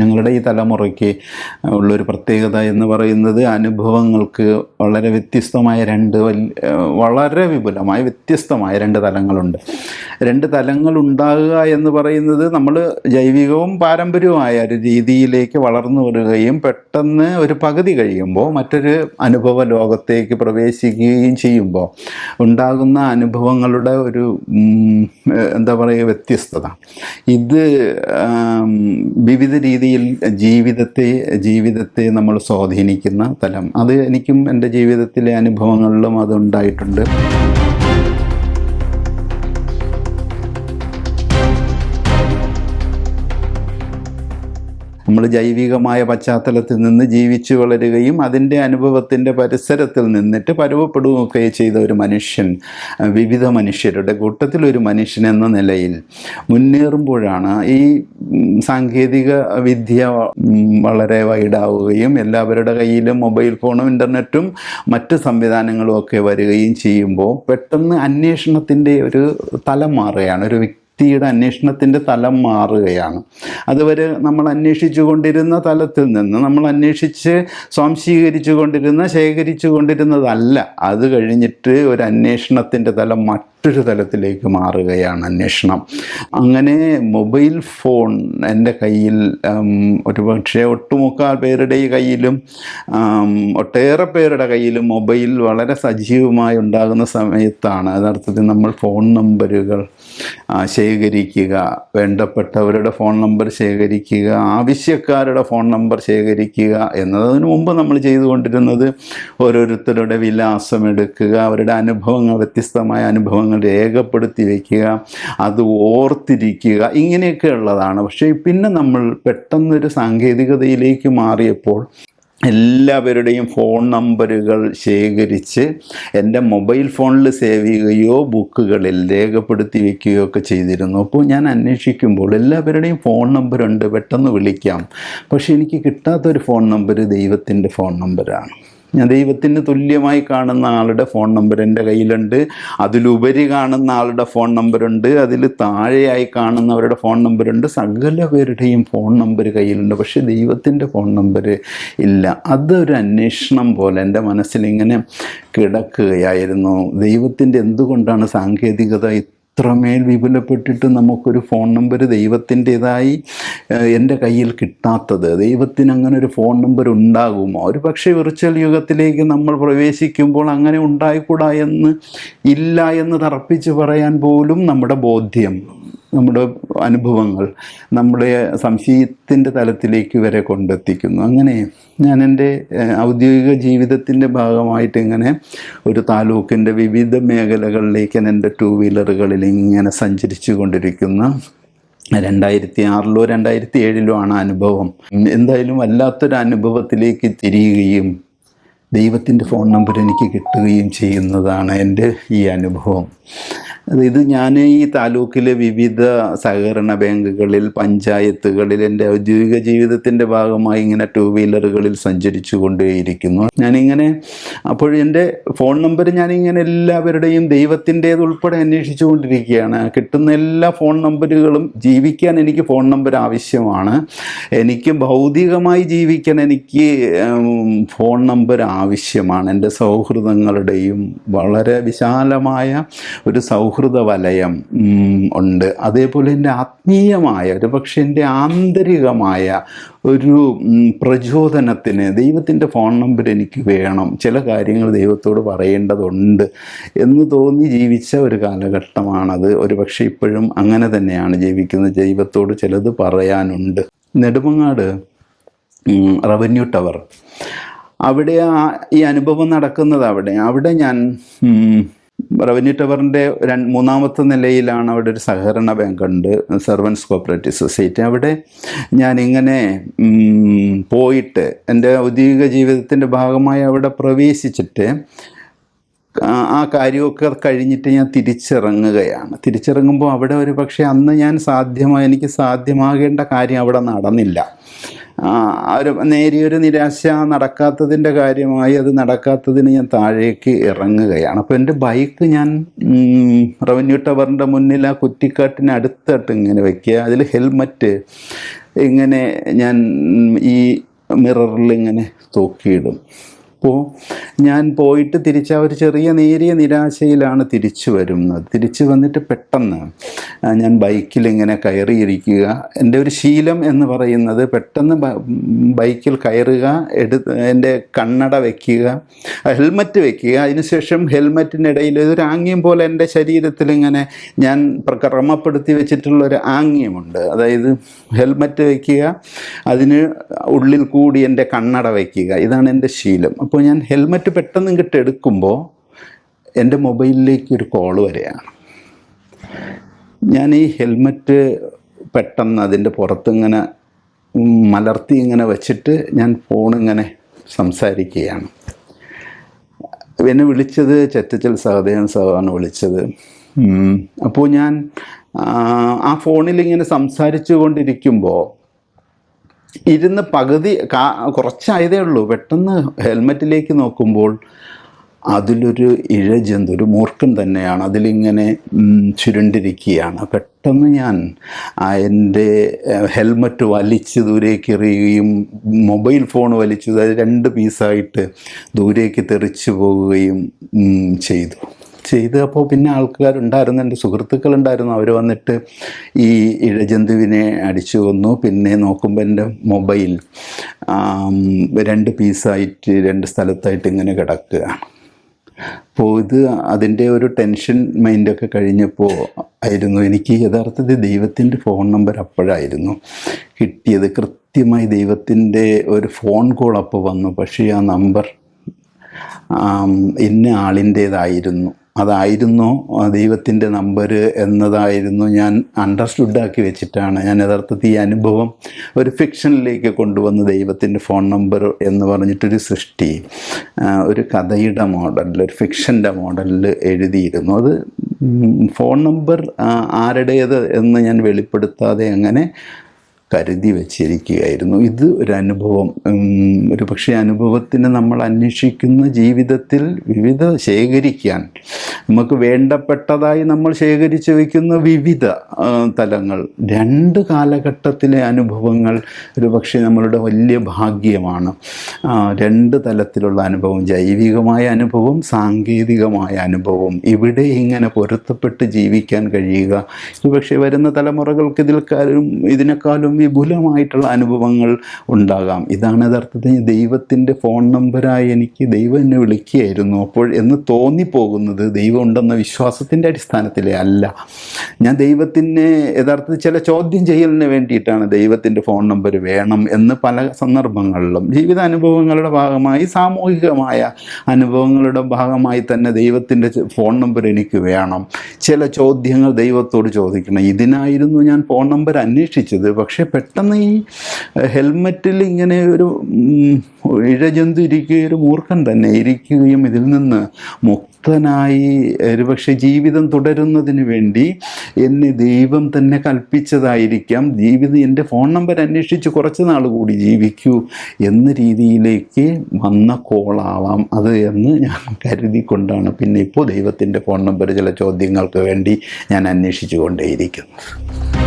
ഞങ്ങളുടെ ഈ തലമുറയ്ക്ക് ഉള്ളൊരു പ്രത്യേകത എന്ന് പറയുന്നത് അനുഭവങ്ങൾക്ക് വളരെ വ്യത്യസ്തമായ രണ്ട് വളരെ വിപുലമായ വ്യത്യസ്തമായ രണ്ട് തലങ്ങളുണ്ട്. രണ്ട് തലങ്ങൾ ഉണ്ടാകുക എന്ന് പറയുന്നത് നമ്മൾ ജൈവികവും പാരമ്പര്യവുമായ ഒരു രീതിയിലേക്ക് വളർന്നു വരികയും പെട്ടെന്ന് ഒരു പകുതി കഴിയുമ്പോൾ മറ്റൊരു അനുഭവ ലോകത്തേക്ക് പ്രവേശിക്കുകയും ചെയ്യുമ്പോൾ ഉണ്ടാകുന്ന അനുഭവങ്ങളുടെ ഒരു എന്താ പറയുക വ്യത്യസ്തത. ഇത് വിവിധ രീതിയിൽ ജീവിതത്തെ ജീവിതത്തെ നമ്മൾ സ്വാധീനിക്കുന്ന തലം. അത് എനിക്കും എന്റെ ജീവിതത്തിലെ അനുഭവങ്ങളിലും അതുണ്ടായിട്ടുണ്ട് നമ്മൾ ജൈവികമായ പശ്ചാത്തലത്തിൽ നിന്ന് ജീവിച്ചു വളരുകയും അതിന്റെ അനുഭവത്തിന്റെ പരിസരത്തിൽ നിന്നിട്ട് പരുവപ്പെടുകയൊക്കെ ചെയ്ത ഒരു മനുഷ്യൻ വിവിധ മനുഷ്യരുടെ കൂട്ടത്തിൽ ഒരു മനുഷ്യൻ എന്ന നിലയിൽ മുന്നേറുമ്പോഴാണ് ഈ സാങ്കേതിക വിദ്യ വളരെ വൈഡാവുകയും എല്ലാവരുടെ കയ്യിലും മൊബൈൽ ഫോണും ഇന്റർനെറ്റും മറ്റ് സംവിധാനങ്ങളും ഒക്കെ വരികയും ചെയ്യുമ്പോൾ പെട്ടെന്ന് അന്വേഷണത്തിന്റെ ഒരു തലം മാറുകയാണ് ഒരു വ്യക്തിയുടെ അന്വേഷണത്തിന്റെ തലം മാറുകയാണ്. അതുവരെ നമ്മൾ അന്വേഷിച്ചു കൊണ്ടിരുന്ന തലത്തിൽ നിന്ന് നമ്മൾ അന്വേഷിച്ച് സ്വാംശീകരിച്ചു കൊണ്ടിരുന്ന ശേഖരിച്ചു കൊണ്ടിരുന്നതല്ല അത് കഴിഞ്ഞിട്ട് ഒരു അന്വേഷണത്തിന്റെ തലം മറ്റൊരു തലത്തിലേക്ക് മാറുകയാണ് അന്വേഷണം. അങ്ങനെ മൊബൈൽ ഫോൺ എന്റെ കയ്യിൽ ഒരു പക്ഷേ ഒട്ടുമുക്കാൽ പേരുടെ കയ്യിലും ഒട്ടേറെ പേരുടെ കയ്യിലും മൊബൈൽ വളരെ സജീവമായി ഉണ്ടാകുന്ന സമയത്താണ്. അതർത്ഥത്തിൽ നമ്മൾ ഫോൺ നമ്പറുകൾ ആ, ശേഖരിക്കുക വേണ്ടപ്പെട്ടവരുടെ ഫോൺ നമ്പർ ശേഖരിക്കുക ആവശ്യക്കാരുടെ ഫോൺ നമ്പർ ശേഖരിക്കുക എന്നതിന് മുമ്പ് നമ്മൾ ചെയ്തുകൊണ്ടിരുന്നത് ഓരോരുത്തരുടെ വിലാസം എടുക്കുക അവരുടെ അനുഭവങ്ങൾ വ്യത്യസ്തമായ അനുഭവങ്ങൾ രേഖപ്പെടുത്തി വയ്ക്കുക അത് ഓർത്തിരിക്കുക ഇങ്ങനെയൊക്കെ ഉള്ളതാണ് പക്ഷേ പിന്നെ നമ്മൾ പെട്ടെന്നൊരു സാങ്കേതികതയിലേക്ക് മാറിയപ്പോൾ എല്ലാവരുടെയും ഫോൺ നമ്പറുകൾ ശേഖരിച്ച് എന്റെ മൊബൈൽ ഫോണിൽ സേവ് ചെയ്യുകയോ ബുക്കുകളിൽ രേഖപ്പെടുത്തി വയ്ക്കുകയോ ഒക്കെ ചെയ്തിരുന്നു. അപ്പോൾ ഞാൻ അന്വേഷിക്കുമ്പോൾ എല്ലാവരുടെയും ഫോൺ നമ്പറുണ്ട് പെട്ടെന്ന് വിളിക്കാം. പക്ഷേ എനിക്ക് കിട്ടാത്തൊരു ഫോൺ നമ്പർ ദൈവത്തിന്റെ ഫോൺ നമ്പറാണ്. ദൈവത്തിന് തുല്യമായി കാണുന്ന ആളുടെ ഫോൺ നമ്പർ എന്റെ കയ്യിലുണ്ട്. അതിലുപരി കാണുന്ന ആളുടെ ഫോൺ നമ്പറുണ്ട് അതിൽ താഴെയായി കാണുന്നവരുടെ ഫോൺ നമ്പറുണ്ട് സകല പേരുടെയും ഫോൺ നമ്പർ കയ്യിലുണ്ട്. പക്ഷേ ദൈവത്തിന്റെ ഫോൺ നമ്പർ ഇല്ല. അതൊരു അന്വേഷണം പോലെ എന്റെ മനസ്സിലിങ്ങനെ കിടക്കുകയായിരുന്നു. ദൈവത്തിന്റെ എന്തുകൊണ്ടാണ് സാങ്കേതികത ഇത്രമേൽ വിപുലപ്പെട്ടിട്ട് നമുക്കൊരു ഫോൺ നമ്പർ ദൈവത്തിന്റെതായി എന്റെ കയ്യിൽ കിട്ടാത്തത്. ദൈവത്തിന് അങ്ങനെ ഒരു ഫോൺ നമ്പർ ഉണ്ടാകുമോ? ഒരു പക്ഷേ വിർച്വൽ യുഗത്തിലേക്ക് നമ്മൾ പ്രവേശിക്കുമ്പോൾ അങ്ങനെ ഉണ്ടായിക്കൂടാ എന്ന് ഇല്ല എന്ന് തർപ്പിച്ച് പറയാൻ പോലും നമ്മുടെ ബോധ്യം. നമ്മുടെ അനുഭവങ്ങൾ നമ്മുടെ സംശയത്തിന്റെ തലത്തിലേക്ക് വരെ കൊണ്ടെത്തിക്കുന്നു. അങ്ങനെ ഞാൻ എന്റെ ഔദ്യോഗിക ജീവിതത്തിന്റെ ഭാഗമായിട്ട് ഇങ്ങനെ ഒരു താലൂക്കിന്റെ വിവിധ മേഖലകളിലേക്ക് എന്റെ ടൂ വീലറുകളിൽ ഇങ്ങനെ സഞ്ചരിച്ചു കൊണ്ടിരിക്കുന്ന രണ്ടായിരത്തി ആറിലോ രണ്ടായിരത്തി ഏഴിലോ ആണ് അനുഭവം. എന്തായാലും വല്ലാത്തൊരു അനുഭവത്തിലേക്ക് തിരിയുകയും ദൈവത്തിന്റെ ഫോൺ നമ്പർ എനിക്ക് കിട്ടുകയും ചെയ്യുന്നതാണ് എന്റെ ഈ അനുഭവം. ഇത് ഞാൻ ഈ താലൂക്കിലെ വിവിധ സഹകരണ ബാങ്കുകളിൽ പഞ്ചായത്തുകളിൽ എന്റെ ഔദ്യോഗിക ജീവിതത്തിന്റെ ഭാഗമായി ഇങ്ങനെ ടൂ വീലറുകളിൽ സഞ്ചരിച്ചു കൊണ്ടേയിരിക്കുന്നു. ഞാനിങ്ങനെ അപ്പോൾ എന്റെ ഫോൺ നമ്പർ ഞാനിങ്ങനെ എല്ലാവരുടെയും ദൈവത്തിന്റേത് ഉൾപ്പെടെ അന്വേഷിച്ചു കൊണ്ടിരിക്കുകയാണ്. കിട്ടുന്ന എല്ലാ ഫോൺ നമ്പറുകളും ജീവിക്കാൻ എനിക്ക് ഫോൺ നമ്പർ ആവശ്യമാണ്. എനിക്ക് ഭൗതികമായി ജീവിക്കാൻ എനിക്ക് ഫോൺ നമ്പർ ആവശ്യമാണ്. എന്റെ സൗഹൃദങ്ങളുടെയും വളരെ വിശാലമായ ഒരു സൗഹൃദ വലയം ഉണ്ട്. അതേപോലെ എന്റെ ആത്മീയമായ ഒരു പക്ഷേ എന്റെ ആന്തരികമായ ഒരു പ്രചോദനത്തിന് ദൈവത്തിന്റെ ഫോൺ നമ്പർ എനിക്ക് വേണം. ചില കാര്യങ്ങൾ ദൈവത്തോട് പറയേണ്ടതുണ്ട് എന്ന് തോന്നി ജീവിച്ച ഒരു കാലഘട്ടമാണത്. ഒരു പക്ഷേ ഇപ്പോഴും അങ്ങനെ തന്നെയാണ് ജീവിക്കുന്നത്. ദൈവത്തോട് ചിലത് പറയാനുണ്ട്. Nedumangad revenue tower. അവിടെ ഈ അനുഭവം നടക്കുന്നത് അവിടെ. അവിടെ ഞാൻ റവന്യൂ ടവറിന്റെ മൂന്നാമത്തെ നിലയിലാണ് അവിടെ ഒരു സഹകരണ ബാങ്ക് ഉണ്ട് സർവൻസ് കോപ്പറേറ്റീവ് സൊസൈറ്റി. അവിടെ ഞാനിങ്ങനെ പോയിട്ട് എന്റെ ഔദ്യോഗിക ജീവിതത്തിന്റെ ഭാഗമായി അവിടെ പ്രവേശിച്ചിട്ട് ആ- കാര്യമൊക്കെ കഴിഞ്ഞിട്ട് ഞാൻ തിരിച്ചിറങ്ങുകയാണ്. തിരിച്ചിറങ്ങുമ്പോൾ അവിടെ ഒരു പക്ഷേ അന്ന് ഞാൻ സാധ്യമായി എനിക്ക് സാധ്യമാകേണ്ട കാര്യം അവിടെ നടന്നില്ല. ഒരു നേരിയൊരു നിരാശ നടക്കാത്തതിന്റെ കാര്യമായി അത് നടക്കാത്തതിന് ഞാൻ താഴേക്ക് ഇറങ്ങുകയാണ്. അപ്പോൾ എന്റെ ബൈക്ക് ഞാൻ റവന്യൂ ടവറിന്റെ മുന്നിൽ ആ കുറ്റിക്കാട്ടിന് അടുത്തായിട്ട് ഇങ്ങനെ വയ്ക്കുക അതിൽ ഹെൽമറ്റ് ഇങ്ങനെ ഞാൻ ഈ മിററിൽ ഇങ്ങനെ തൂക്കിയിടും. അപ്പോൾ ഞാൻ പോയിട്ട് തിരിച്ച ഒരു ചെറിയ നേരിയ നിരാശയിലാണ് തിരിച്ചു വരുന്നത്. തിരിച്ചു വന്നിട്ട് പെട്ടെന്ന് ഞാൻ ബൈക്കിൽ ഇങ്ങനെ കയറിയിരിക്കുക. എന്റെ ഒരു ശീലം എന്ന് പറയുന്നത് പെട്ടെന്ന് ബൈക്കിൽ കയറുക എടു എന്റെ കണ്ണട വയ്ക്കുക ഹെൽമറ്റ് വയ്ക്കുക അതിനുശേഷം ഹെൽമറ്റിനിടയിൽ ഒരു ആംഗ്യം പോലെ എന്റെ ശരീരത്തിൽ ഇങ്ങനെ ഞാൻ ക്രമപ്പെടുത്തി വെച്ചിട്ടുള്ള ഒരു ആംഗ്യമുണ്ട്. അതായത് ഹെൽമറ്റ് വയ്ക്കുക അതിന് ഉള്ളിൽ കൂടി എന്റെ കണ്ണട വയ്ക്കുക ഇതാണ് എന്റെ ശീലം. അപ്പോൾ ഞാൻ ഹെൽമെറ്റ് പെട്ടെന്ന് ഇങ്ങോട്ട് എടുക്കുമ്പോൾ എന്റെ മൊബൈലിലേക്ക് ഒരു കോൾ വരികയാണ്. ഞാൻ ഈ ഹെൽമെറ്റ് പെട്ടെന്ന് അതിന്റെ പുറത്തിങ്ങനെ മലർത്തി ഇങ്ങനെ വെച്ചിട്ട് ഞാൻ ഫോണിങ്ങനെ സംസാരിക്കുകയാണ്. എന്നെ വിളിച്ചത് ചെറ്റച്ചൽ സഹദേവൻ സഹാണ് വിളിച്ചത്. അപ്പോൾ ഞാൻ ആ ഫോണിൽ ഇങ്ങനെ സംസാരിച്ചു കൊണ്ടിരിക്കുമ്പോൾ ഇരുന്ന് പകുതി കാ കുറച്ചായതേ ഉള്ളൂ. പെട്ടെന്ന് ഹെൽമെറ്റിലേക്ക് നോക്കുമ്പോൾ അതിലൊരു ഇഴജന്തു ഒരു മൂർഖൻ തന്നെയാണ്. അതിലിങ്ങനെ ചുരുണ്ടിരിക്കുകയാണ്. പെട്ടെന്ന് ഞാൻ എന്റെ ഹെൽമറ്റ് വലിച്ച് ദൂരേക്ക് എറിയുകയും മൊബൈൽ ഫോൺ വലിച്ചു രണ്ട് പീസായിട്ട് ദൂരേക്ക് തെറിച്ചു പോവുകയും ചെയ്തു. ചെയ്ത് അപ്പോൾ പിന്നെ ആൾക്കാരുണ്ടായിരുന്നു എന്റെ സുഹൃത്തുക്കളുണ്ടായിരുന്നു. അവർ വന്നിട്ട് ഈ ഇഴജന്തുവിനെ അടിച്ചു കൊന്നു. പിന്നെ നോക്കുമ്പോൾ എന്റെ മൊബൈൽ രണ്ട് പീസായിട്ട് രണ്ട് സ്ഥലത്തായിട്ട് ഇങ്ങനെ കിടക്കുകയാണ് അപ്പോൾ ഇത് അതിന്റെ ഒരു ടെൻഷൻ മൈൻഡൊക്കെ കഴിഞ്ഞപ്പോൾ ആയിരുന്നു. എനിക്ക് യഥാർത്ഥത്തിൽ ദൈവത്തിന്റെ ഫോൺ നമ്പർ അപ്പോഴായിരുന്നു കിട്ടിയത്. കൃത്യമായി ദൈവത്തിന്റെ ഒരു ഫോൺ കോൾ അപ്പോൾ വന്നു. പക്ഷേ ആ നമ്പർ ഇന്ന ആളിന്റേതായിരുന്നു. അതായിരുന്നു ദൈവത്തിന്റെ നമ്പർ എന്നതായിരുന്നു ഞാൻ അണ്ടർസ്റ്റുഡ് ആക്കി വെച്ചിട്ടാണ്. ഞാൻ യഥാർത്ഥത്തിൽ ഈ അനുഭവം ഒരു ഫിക്ഷനിലേക്ക് കൊണ്ടുവന്ന് ദൈവത്തിന്റെ ഫോൺ നമ്പർ എന്ന് പറഞ്ഞിട്ടൊരു സൃഷ്ടി ഒരു കഥയുടെ മോഡലിൽ ഒരു ഫിക്ഷന്റെ മോഡലിൽ എഴുതിയിരുന്നു. അത് ഫോൺ നമ്പർ ആരുടേത് എന്ന് ഞാൻ വെളിപ്പെടുത്താതെ അങ്ങനെ കരുതി വച്ചിരിക്കുകയായിരുന്നു. ഇത് ഒരു അനുഭവം. ഒരു പക്ഷേ അനുഭവത്തിന് നമ്മൾ അന്വേഷിക്കുന്ന ജീവിതത്തിൽ വിവിധ ശേഖരിക്കാൻ നമുക്ക് വേണ്ടപ്പെട്ടതായി നമ്മൾ ശേഖരിച്ച് വയ്ക്കുന്ന വിവിധ തലങ്ങൾ രണ്ട് കാലഘട്ടത്തിലെ അനുഭവങ്ങൾ ഒരു പക്ഷേ നമ്മളുടെ വലിയ ഭാഗ്യമാണ്. രണ്ട് തലത്തിലുള്ള അനുഭവം ജൈവികമായ അനുഭവം സാങ്കേതികമായ അനുഭവം. ഇവിടെ ഇങ്ങനെ പൊരുത്തപ്പെട്ട് ജീവിക്കാൻ കഴിയുക. ഒരു പക്ഷേ വരുന്ന തലമുറകൾക്ക് ഇതിൽക്കാലും ഇതിനേക്കാളും വിപുലമായിട്ടുള്ള അനുഭവങ്ങൾ ഉണ്ടാകാം. ഇതാണ് യഥാർത്ഥത്തിൽ ദൈവത്തിന്റെ ഫോൺ നമ്പറായി എനിക്ക് ദൈവം എന്നെ വിളിക്കുകയായിരുന്നു. അപ്പോൾ എന്ന് തോന്നിപ്പോകുന്നത് ദൈവം ഉണ്ടെന്ന വിശ്വാസത്തിന്റെ അടിസ്ഥാനത്തിലേ അല്ല. ഞാൻ ദൈവത്തിനെ യഥാർത്ഥത്തിൽ ചില ചോദ്യം ചെയ്യലിന് വേണ്ടിയിട്ടാണ് ദൈവത്തിന്റെ ഫോൺ നമ്പർ വേണം എന്ന് പല സന്ദർഭങ്ങളിലും. ജീവിതാനുഭവങ്ങളുടെ ഭാഗമായി സാമൂഹികമായ അനുഭവങ്ങളുടെ ഭാഗമായി തന്നെ ദൈവത്തിന്റെ ഫോൺ നമ്പർ എനിക്ക് വേണം. ചില ചോദ്യങ്ങൾ ദൈവത്തോട് ചോദിക്കണം. ഇതിനായിരുന്നു ഞാൻ ഫോൺ നമ്പർ അന്വേഷിച്ചത്. പക്ഷേ പെട്ടെന്ന് ഈ ഹെൽമറ്റിൽ ഇങ്ങനെ ഒരു ഇഴജന്തു ഇരിക്കുകയും ഒരു മൂർഖൻ തന്നെ ഇരിക്കുകയും ഇതിൽ നിന്ന് മുക്തനായി ഒരുപക്ഷെ ജീവിതം തുടരുന്നതിന് വേണ്ടി എന്നെ ദൈവം തന്നെ കൽപ്പിച്ചതായിരിക്കാം. ജീവിതം എന്റെ ഫോൺ നമ്പർ അന്വേഷിച്ച് കുറച്ച് നാൾ കൂടി ജീവിക്കൂ എന്ന രീതിയിലേക്ക് വന്ന കോളാവാം അത് എന്ന് ഞാൻ കരുതിക്കൊണ്ടാണ് പിന്നെ ഇപ്പോൾ ദൈവത്തിന്റെ ഫോൺ നമ്പർ ചില ചോദ്യങ്ങൾക്ക് വേണ്ടി ഞാൻ അന്വേഷിച്ചു കൊണ്ടേയിരിക്കുന്നത്.